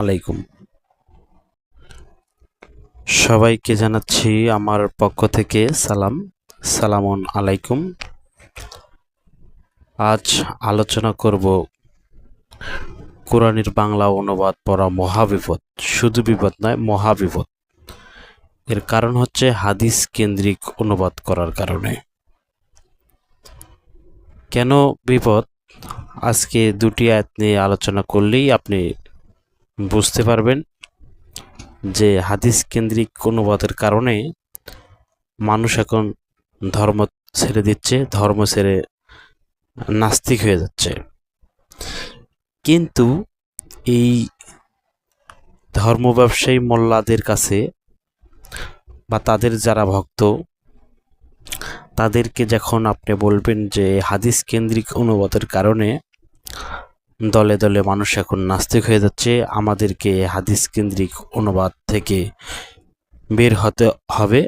আলাইকুম। সবাইকে জানাচ্ছি আমার পক্ষ থেকে সালাম। সালামন আলাইকুম। আজ আলোচনা করব কোরআনের বাংলা অনুবাদ পড়া মহাবিপদ। শুধু বিপদ নয়, মহাবিপদ। এর কারণ হচ্ছে হাদিস কেন্দ্রিক অনুবাদ করার কারণে। কেন বিপদ? আজকে দুটি আয়াত নিয়ে আলোচনা করলেই আপনি বুঝতে পারবেন যে হাদিস কেন্দ্রিক অনুবাদের কারণে মানুষ এখন ধর্ম ছেড়ে দিচ্ছে, ধর্ম ছেড়ে নাস্তিক হয়ে যাচ্ছে। কিন্তু এই ধর্ম ব্যবসায়ী মোল্লাদের কাছে বা তাদের যারা ভক্ত, তাদেরকে যখন আপনি বলবেন যে হাদিস কেন্দ্রিক অনুবাদের কারণে দলে দলে মানুষ এখন নাস্তিক হয়ে যাচ্ছে। আমাদেরকে হাদিস কেন্দ্রিক অনুবাদ থেকে বের হতে হবে।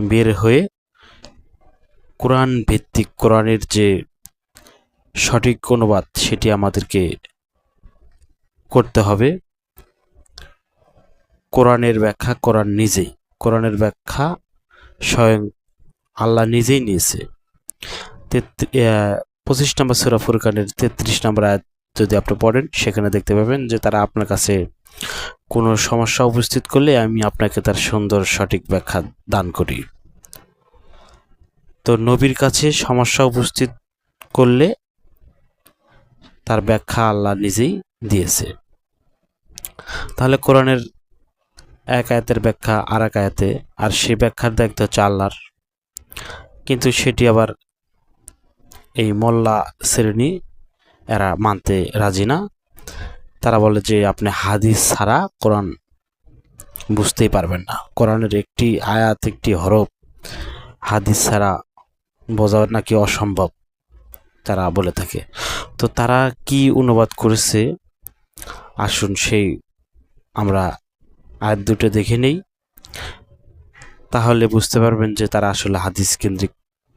বের হয়ে কোরআন ভিত্তিক কোরআনের যে সঠিক অনুবাদ, সেটি আমাদেরকে করতে হবে। কোরআনের ব্যাখ্যা কোরআন নিজেই। কোরআনের ব্যাখ্যা স্বয়ং আল্লাহ নিজেই নিয়েছে। পঁচিশ নম্বর সুরা ফুরকানের তেত্রিশ নম্বর আয়াত যদি আপনি পড়েন, সেখানে দেখতে পাবেন যে তারা আপনার কাছে কোনো সমস্যা উপস্থিত করলে আমি আপনাকে তার সুন্দর সঠিক ব্যাখ্যা দান করি। তো নবীর কাছে সমস্যা উপস্থিত করলে তার ব্যাখ্যা আল্লাহ নিজেই দিয়েছে। তাহলে কোরআনের এক আয়াতের ব্যাখ্যা আর এক আয়াতে, আর সেই ব্যাখ্যার দায়িত্ব হচ্ছে আল্লাহর। কিন্তু সেটি আবার এই মোল্লা শ্রেণি এরা মানতে রাজি না। তারা বলে যে, আপনি হাদিস ছাড়া কোরআন বুঝতেই পারবেন না। কোরআনের একটি আয়াত, একটি হরফ হাদিস ছাড়া বোঝা নাকি অসম্ভব? তারা বলে থাকে। তো তারা কি অনুবাদ করেছে? আসুন সেই আমরা আয়াত দুটো দেখে নেই। তাহলে বুঝতে পারবেন যে তারা আসলে হাদিস কেন্দ্রিক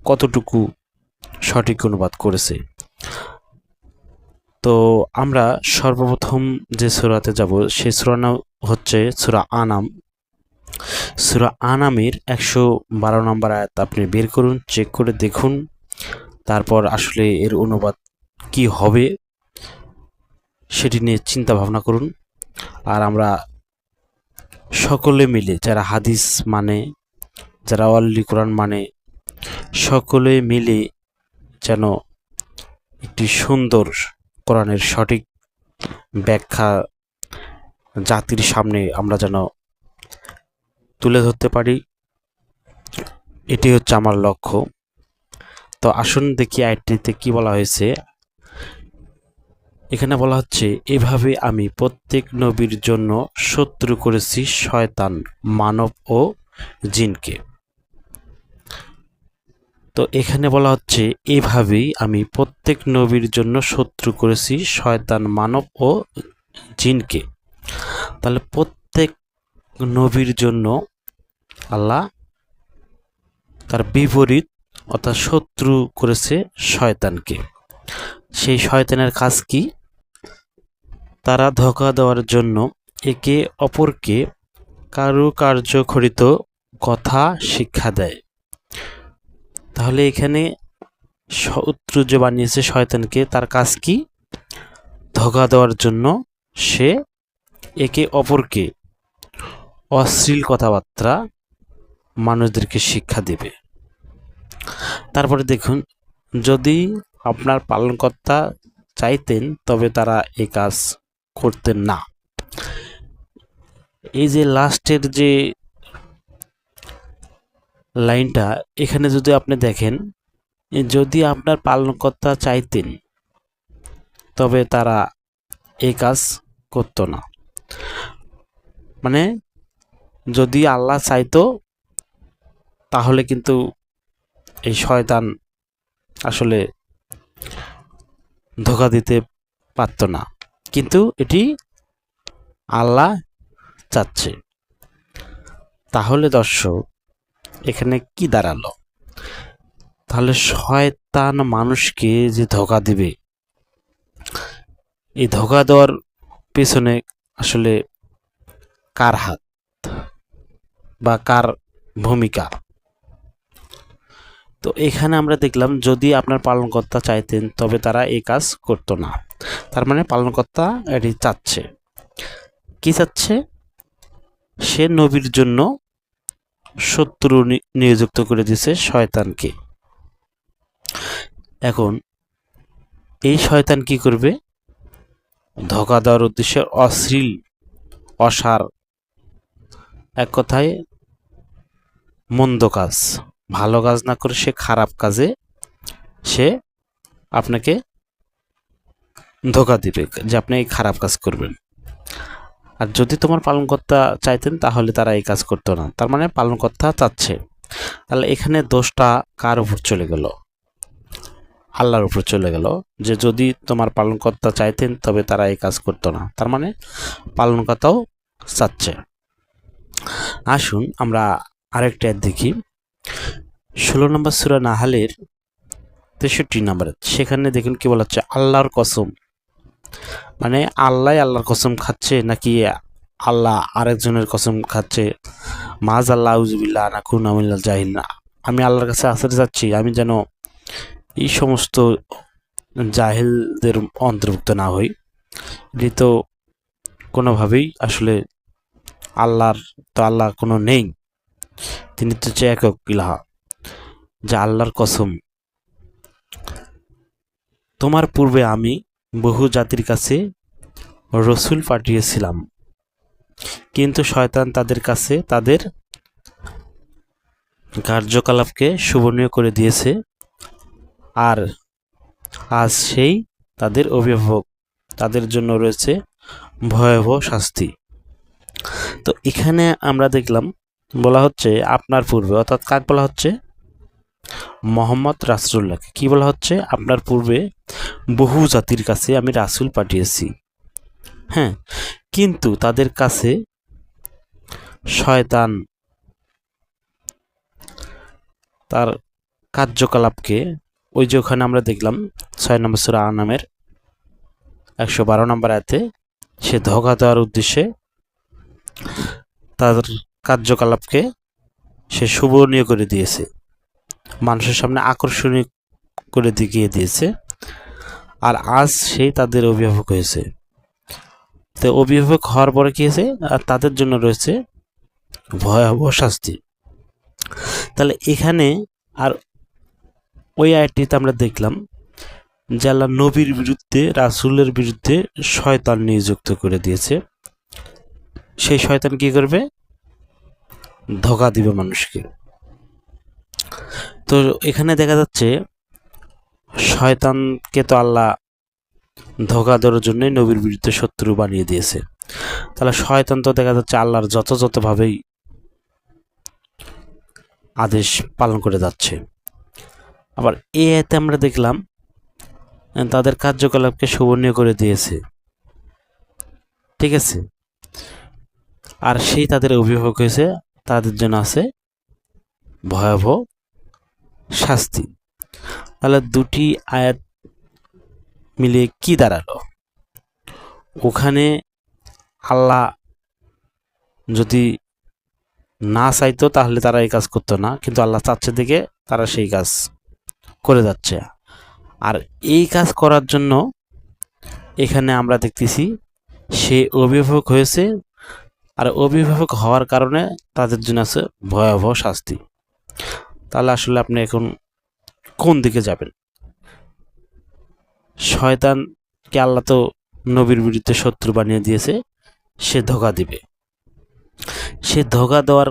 কতটুকু সঠিক অনুবাদ করেছে। তো আমরা সর্বপ্রথম যে সুরাতে যাব, সেই সুরা নাম হচ্ছে সুরা আনাম। সুরা আনামের একশো বারো নম্বর আয়াত আপনি বের করুন, চেক করে দেখুন, তারপর আসলে এর অনুবাদ কি হবে সেটি নিয়ে চিন্তা ভাবনা করুন। আর আমরা সকলে মিলে, যারা হাদিস মানে যারা অল্লি কোরআন মানে সকলে মিলে যেন একটি সুন্দর কোরআনের সঠিক ব্যাখ্যা জাতির সামনে আমরা যেন তুলে ধরতে পারি, এটি হচ্ছে আমার লক্ষ্য। তো আসুন দেখি আইটিতে কি বলা হয়েছে। এখানে বলা হচ্ছে, এভাবে আমি প্রত্যেক নবীর জন্য শত্রু করেছি শয়তান, মানব ও জিনকে। তো এখানে বলা হচ্ছে, এভাবেই আমি প্রত্যেক নবীর জন্য শত্রু করেছি শয়তান মানব ও জিনকে। তাহলে প্রত্যেক নবীর জন্য আল্লাহ তার বিপরীত অর্থাৎ শত্রু করেছে শয়তানকে। সেই শয়তানের কাজ কি? তারা ধোকা দেওয়ার জন্য একে অপরকে কারুকার্যখরিত কথা শিক্ষা দেয়। তাহলে এখানে যে বানিয়েছে শয়তানকে, তার কাজ কি? ধোকা দেওয়ার জন্য সে একে অপরকে অশ্লীল কথাবার্তা মানুষদেরকে শিক্ষা দেবে। তারপরে দেখুন, যদি আপনার পালনকর্তা চাইতেন, তবে তারা এ কাজ করতেন না। এই যে লাস্টের যে লাইনটা এখানে যদি আপনি দেখেন যদি আপনার পালনকর্তা চাইতেন, তবে তারা এই কাজ করতো না। মানে যদি আল্লাহ চাইতো, তাহলে কিন্তু এই শয়তান আসলে ধোকা দিতে পারত না। কিন্তু এটি আল্লাহ চাচ্ছে। তাহলে দর্শক এখানে কি দাঁড়াল? তাহলে শয়তান মানুষকে যে ধোকা দিবে, এই ধোকা দেওয়ার পেছনে আসলে কার হাত বা কার ভূমিকা? তো এখানে আমরা দেখলাম, যদি আপনার পালনকর্তা চাইতেন, তবে তারা এই কাজ করতো না। তার মানে পালনকর্তা এটি চাচ্ছে। কি চাচ্ছে? সে নবীর জন্য শত্রু নিযুক্ত করে দিয়েছে শয়তানকে। এখন, এই শয়তান কি করবে? ধোকা দেওয়ার উদ্দেশ্যে অশ্লীল, অসার, এক কথায় মন্দ কাজ। ভালো কাজ না করে সে খারাপ কাজে সে আপনাকে ধোকা দিবে যে আপনি এই খারাপ কাজ করবেন। আর যদি তোমার পালনকর্তা চাইতেন, তাহলে তারা এই কাজ করতো না। তার মানে পালনকর্তা চাচ্ছে। তাহলে এখানে দোষটা কার উপর চলে গেল? আল্লাহর উপর চলে গেল যে যদি তোমার পালনকর্তা চাইতেন, তবে তারা এই কাজ করতো না। তার মানে পালনকর্তাও চাচ্ছে। আসুন আমরা আরেকটা দেখি। ষোলো নম্বর সুরা নাহালের তেষট্টি নম্বরে, সেখানে দেখুন কি বলা হচ্ছে, আল্লাহর কসম। মানে আল্লাহ আল্লাহর কসম খাচ্ছে নাকি আল্লাহ আরেকজনের কসম খাচ্ছে? মাজ আল্লাহ উজবিল্লা না কুন আমিল্লা জাহিল না আমি আল্লাহর কাছে আসতে যাচ্ছি আমি যেন এই সমস্ত জাহিলদের অন্তর্ভুক্ত না হই। এটি তো কোনোভাবেই আসলে আল্লাহর, তো আল্লাহ কোনো নেই। তিনি তো হচ্ছে একক ইলাহা, যা আল্লাহর কসম। তোমার পূর্বে আমি বহু জাতির কাছে রসুল পাঠিয়েছিলাম। কিন্তু শয়তান তাদের কাছে তাদের কার্যকলাপকে শুভনীয় করে দিয়েছে আর আজ সেই তাদের অভিভাবক, তাদের জন্য রয়েছে ভয়াবহ শাস্তি। তো এখানে আমরা দেখলাম, বলা হচ্ছে আপনার পূর্বে, অর্থাৎ কাক বলা হচ্ছে? মোহাম্মদ রাসুল্লাহকে কি বলা হচ্ছে? আপনার পূর্বে বহু জাতির কাছে আমি রাসুল পাঠিয়েছি। হ্যাঁ কিন্তু তাদের কাছে শয়তান তার কার্যকলাপকে, ওই যে ওখানে আমরা দেখলাম ছয় নম্বর সুরা নামের একশো বারো নম্বর আয়তে, সে ধোকা দেওয়ার উদ্দেশ্যে তার কার্যকলাপকে সে শুভনীয় করে দিয়েছে। মানুষের সামনে আকর্ষণীয় করে দেখিয়ে দিয়েছে। আর আজ সেই তাদের অভিভাবক হয়েছে। তো অভিভাবক হওয়ার পরে কি হয়েছে? আর তাদের জন্য রয়েছে ভয়াবহ শাস্তি। তাহলে এখানে আর ওই আয়টিতে আমরা দেখলাম যে আল্লাহ নবীর বিরুদ্ধে, রাসুলের বিরুদ্ধে শয়তান নিযুক্ত করে দিয়েছে। সেই শয়তান কি করবে? ধোকা দিবে মানুষকে। তো এখানে দেখা যাচ্ছে শয়তানকে তো আল্লাহ ধোকা দেওয়ার জন্যই নবীর বিরুদ্ধে শত্রু বানিয়ে দিয়েছে। তাহলে শয়তান তো দেখা যাচ্ছে আল্লাহর যথাযথভাবেই আদেশ পালন করে যাচ্ছে। আবার এ এতে আমরা দেখলাম তাদের কার্যকলাপকে শোভনীয় করে দিয়েছে। ঠিক আছে? আর সেই তাদের অভিভাবক হয়েছে, তাদের জন্য আছে ভয়াবহ শাস্তি। তাহলে দুটি আয়াত মিলিয়ে কি দাঁড়াল? ওখানে আল্লাহ যদি না চাইতো তাহলে তারা এই কাজ করতো না, কিন্তু আল্লাহ চাচ্ছে দিকে তারা সেই কাজ করে যাচ্ছে। আর এই কাজ করার জন্য এখানে আমরা দেখতেছি সে অভিভাবক হয়েছে, আর অভিভাবক হওয়ার কারণে তাদের জন্য আছে ভয়াবহ শাস্তি। তাহলে আসলে আপনি এখন কোন দিকে যাবেন? শয়তানকে আল্লাহ তো নবীর বিরুদ্ধে শত্রু বানিয়ে দিয়েছে, সে ধোকা দিবে। সে ধোকা দেওয়ার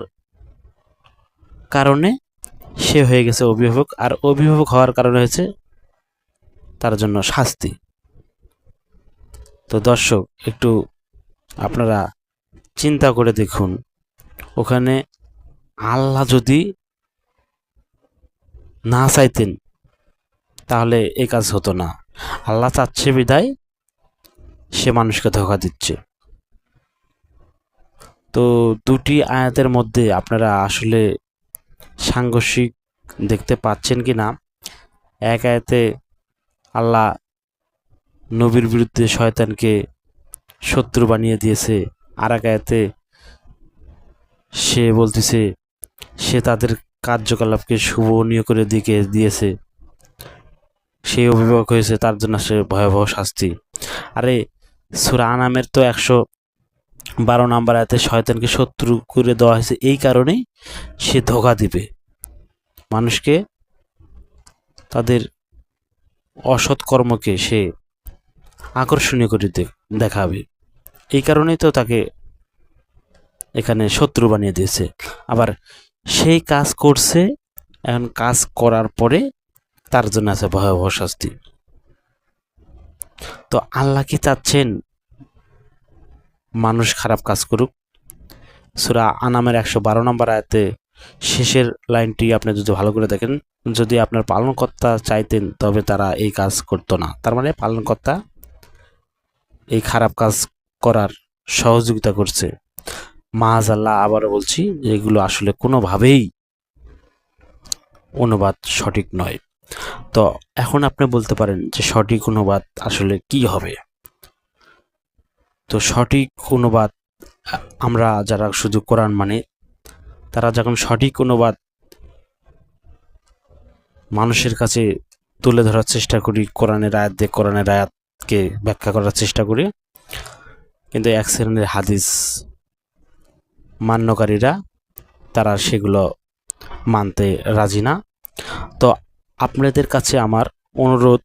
কারণে সে হয়ে গেছে অভিভাবক, আর অভিভাবক হওয়ার কারণে হয়েছে তার জন্য শাস্তি। তো দর্শক, একটু আপনারা চিন্তা করে দেখুন, ওখানে আল্লাহ যদি না চাইতেন, তাহলে এ কাজ হতো না। আল্লাহ চাচ্ছে বিদায়, সে মানুষকে ধোকা দিচ্ছে। তো দুটি আয়াতের মধ্যে আপনারা আসলে সাংঘর্ষিক দেখতে পাচ্ছেন কি না? এক আয়াতে আল্লাহ নবীর বিরুদ্ধে শয়তানকে শত্রু বানিয়ে দিয়েছে। আর এক আয়াতে সে বলতেছে, সে তাদের কার্যকলাপকে শুভনীয় করে দিকে দিয়েছে। সে অভিভাবক হয়েছে, তার জন্য সে ভয়াবহ শাস্তি। আরে, সুরা আনামের তো একশো বারো নাম্বার আয়াতে শয়তানকে শত্রু করে দেওয়া হয়েছে, এই কারণেই সে ধোকা দিবে। মানুষকে, তাদের অসৎ কর্মকে সে আকর্ষণীয় করে দেখাবে। এই কারণেই তো তাকে এখানে শত্রু বানিয়ে দিয়েছে। আবার সেই কাজ করছে, এখন কাজ করার পরে তার জন্য আছে ভয়াবহ শাস্তি। তো আল্লাহ কি চাচ্ছেন? মানুষ খারাপ কাজ করুক। সুরা আনামের একশো বারো নম্বর আয়াতে শেষের লাইনটি আপনি যদি ভালো করে দেখেন, যদি আপনার পালনকর্তা চাইতেন তবে তারা এই কাজ করতো না। তার মানে পালনকর্তা এই খারাপ কাজ করার সহযোগিতা করছে। মাহাজ আল্লাহ আবারও বলছি, এগুলো আসলে কোনোভাবেই অনুবাদ সঠিক নয়। তো এখন আপনি বলতে পারেন যে সঠিক অনুবাদ আসলে কি হবে? তো সঠিক অনুবাদ, আমরা যারা শুধু কোরআন মানে তারা যখন সঠিক অনুবাদ মানুষের কাছে তুলে ধরার চেষ্টা করি, কোরআনের আয়াত দিয়ে কোরআনের আয়াতকে ব্যাখ্যা করার চেষ্টা করি, কিন্তু এক শ্রেণির হাদিস মান্যকারীরা, তারা সেগুলো মানতে রাজি না। তো আপনাদের কাছে আমার অনুরোধ,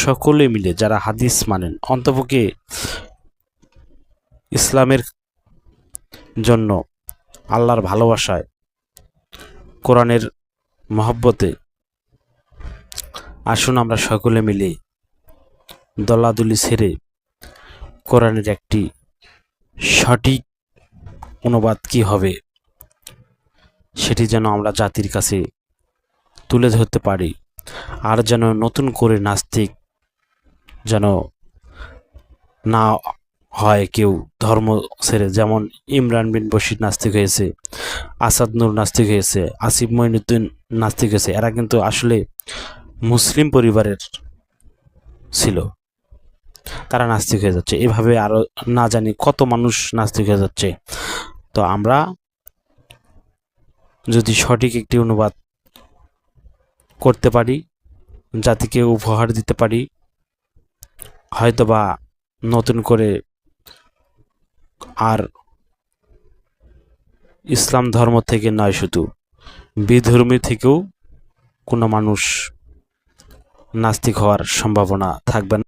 সকলে মিলে যারা হাদিস মানেন, অন্তপক্ষে ইসলামের জন্য আল্লাহর ভালোবাসায়, কোরআনের মহব্বতে আসুন আমরা সকলে মিলে দলাদলি ছেড়ে কোরআনের একটি সঠিক অনুবাদ কি হবে? সেটি যেন আমরা জাতির কাছে তুলে ধরতে পারি। আর যেন নতুন করে নাস্তিক যেন না হয় কেউ ধর্ম ছেড়ে। যেমন ইমরান বিন বশির নাস্তিক হয়েছে, আসাদ নূর নাস্তিক হয়েছে, আসিফ মঈনুদ্দিন নাস্তিক হয়েছে। এরা কিন্তু আসলে মুসলিম পরিবারের ছিল। তারা নাস্তিক হয়ে যাচ্ছে। এভাবে আরও না জানি কত মানুষ নাস্তিক হয়ে যাচ্ছে। তো আমরা যদি সঠিক একটি অনুবাদ করতে পারি, জাতিকে উপহার দিতে পারি, হয়তোবা নতুন করে আর ইসলাম ধর্ম থেকে নয় শুধু, বিধর্মী থেকেও কোনো মানুষ নাস্তিক হওয়ার সম্ভাবনা থাকবে না।